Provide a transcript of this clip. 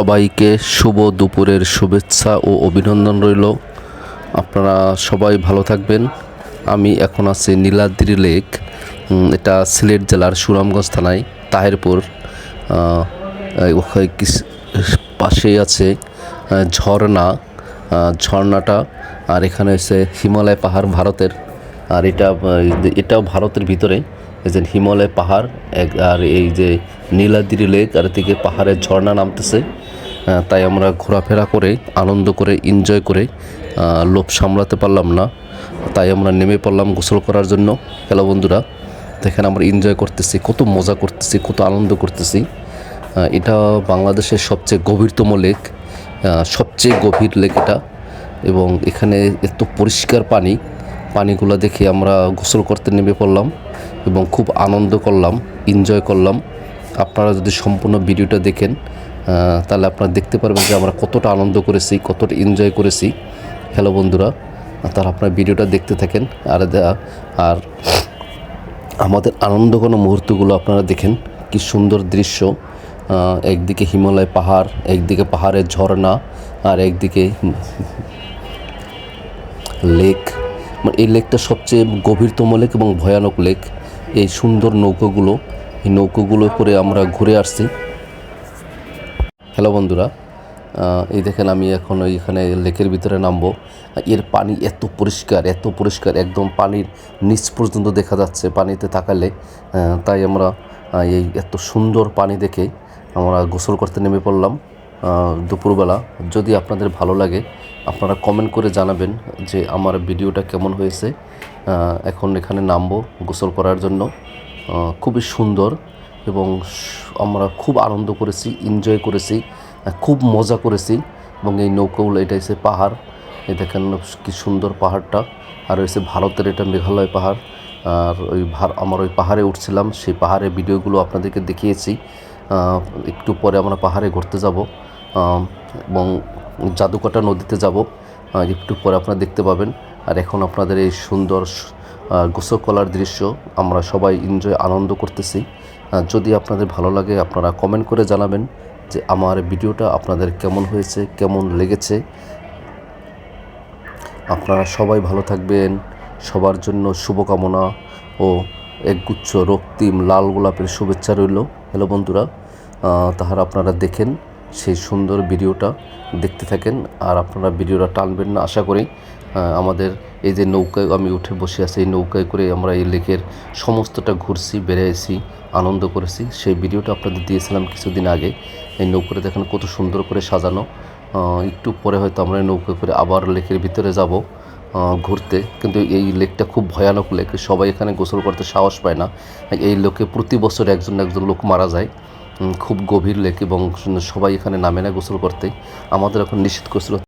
সবাইকে শুভ দুপুরের শুভেচ্ছা ও অভিনন্দন রইল। আপনারা সবাই ভালো থাকবেন। আমি এখন আছি নীলাদ্রি লেক এটা সিলেট জেলার সুনামগঞ্জ থানায়, তাহেরপুর পাশেই আছে ঝর্ণা ঝর্ণাটা, আর এখানে হচ্ছে হিমালয় পাহাড় ভারতের, আর এটা, এটাও ভারতের ভিতরে, এই যে হিমালয় পাহাড়, এক, আর এই যে নীলাদ্রি লেক, আর এদিকে পাহাড়ের ঝর্ণা নামতেছে। তাই আমরা ঘোরাফেরা করে, আনন্দ করে এনজয় করে লোভ সামলাতে পারলাম না। তাই আমরা নেমে পড়লাম গোসল করার জন্য। হ্যালো বন্ধুরা, দেখেন আমরা এনজয় করতেছি, কত মজা করতেছি, কত আনন্দ করতেছি। এটা বাংলাদেশের সবচেয়ে গভীরতম লেক সবচেয়ে গভীর লেক এটা। এবং এখানে এত পরিষ্কার পানি, পানিগুলো দেখে আমরা গোসল করতে নেমে পড়লাম এবং খুব আনন্দ করলাম এনজয় করলাম। আপনারা যদি সম্পূর্ণ ভিডিওটা দেখেন তাহলে আপনারা দেখতে পারবেন যে আমরা কতটা আনন্দ করেছি, কতটা এনজয় করেছি। হ্যালো বন্ধুরা তার আপনারা ভিডিওটা দেখতে থাকেন। আর আর আমাদের আনন্দ কোনো মুহূর্তগুলো আপনারা দেখেন, কি সুন্দর দৃশ্য। একদিকে হিমালয় পাহাড়, একদিকে পাহাড়ের ঝর্ণা, আর একদিকে লেক। মানে এই লেকটা সবচেয়ে গভীরতম লেক এবং ভয়ানক লেক। এই সুন্দর নৌকোগুলো, এই নৌকোগুলো করে আমরা ঘুরে আসছি। হ্যালো বন্ধুরা এই দেখেন আমি এখন এইখানে লেকের ভিতরে নামবো। এর পানি এত পরিষ্কার এত পরিষ্কার, একদম পানির নিচ পর্যন্ত দেখা যাচ্ছে পানিতে তাকালে। তাই আমরা এই এত সুন্দর পানি দেখে আমরা গোসল করতে নেমে পড়লাম দুপুরবেলা। যদি আপনাদের ভালো লাগে, আপনারা কমেন্ট করে জানাবেন যে আমার ভিডিওটা কেমন হয়েছে। এখন এখানে নামবো গোসল করার জন্য। খুবই সুন্দর। এবং আমরা খুব আনন্দ করেছি এনজয় করেছি খুব মজা করেছি। এবং এই নৌকাগুলো এটা হচ্ছে পাহাড়। এই দেখেন কি সুন্দর পাহাড়টা। আর হচ্ছে ভারতের এটা মেঘালয় পাহাড়। আর ওই আমার ওই পাহাড়ে উঠছিলাম। সেই পাহাড়ের ভিডিওগুলো আপনাদেরকে দেখিয়েছি। একটু পরে আমরা পাহাড়ে ঘুরতে যাব। এবং জাদুকাটা নদীতে যাব। একটু পরে আপনারা দেখতে পাবেন। আর এখন আপনাদের এই সুন্দর স- আহ, গোসল কলার দৃশ্য। আমরা সবাই এনজয় আনন্দ করতেছি। যদি আপনাদের ভালো লাগে, আপনারা কমেন্ট করে জানাবেন যে আমার ভিডিওটা আপনাদের কেমন হয়েছে, কেমন লেগেছে। আপনারা সবাই ভালো থাকবেন, সবার জন্য শুভকামনা ও একগুচ্ছ রক্তিম লাল গোলাপের শুভেচ্ছা রইল। হ্যালো বন্ধুরা তাহারা আপনারা দেখেন সেই সুন্দর ভিডিওটা, দেখতে থাকেন, আর আপনারা ভিডিওটা টানবেন না, আশা করি। আমাদের এই যে নৌকায় আমি উঠে বসে আছি, এই নৌকায় করে আমরা এই লেকের সমস্তটা ঘুরছি বেড়েছি আনন্দ করেছি। সেই ভিডিওটা আপনাদের দিয়েছিলাম কিছুদিন আগে। এই নৌকাটা দেখেন কত সুন্দর করে সাজানো। একটু পরে হয়তো আমরা নৌকা করে আবার লেকের ভিতরে যাব ঘুরতে। কিন্তু এই লেকটা খুব ভয়ানক লেক, সবাই এখানে গোসল করতে সাহস পায় না। এই লেকে প্রতি বছর একজন একজন লোক মারা যায়। খুব গভীর লেক এবং সবাই এখানে নামে না গোসল করতে। আমাদের এখন নিষেধ করছিল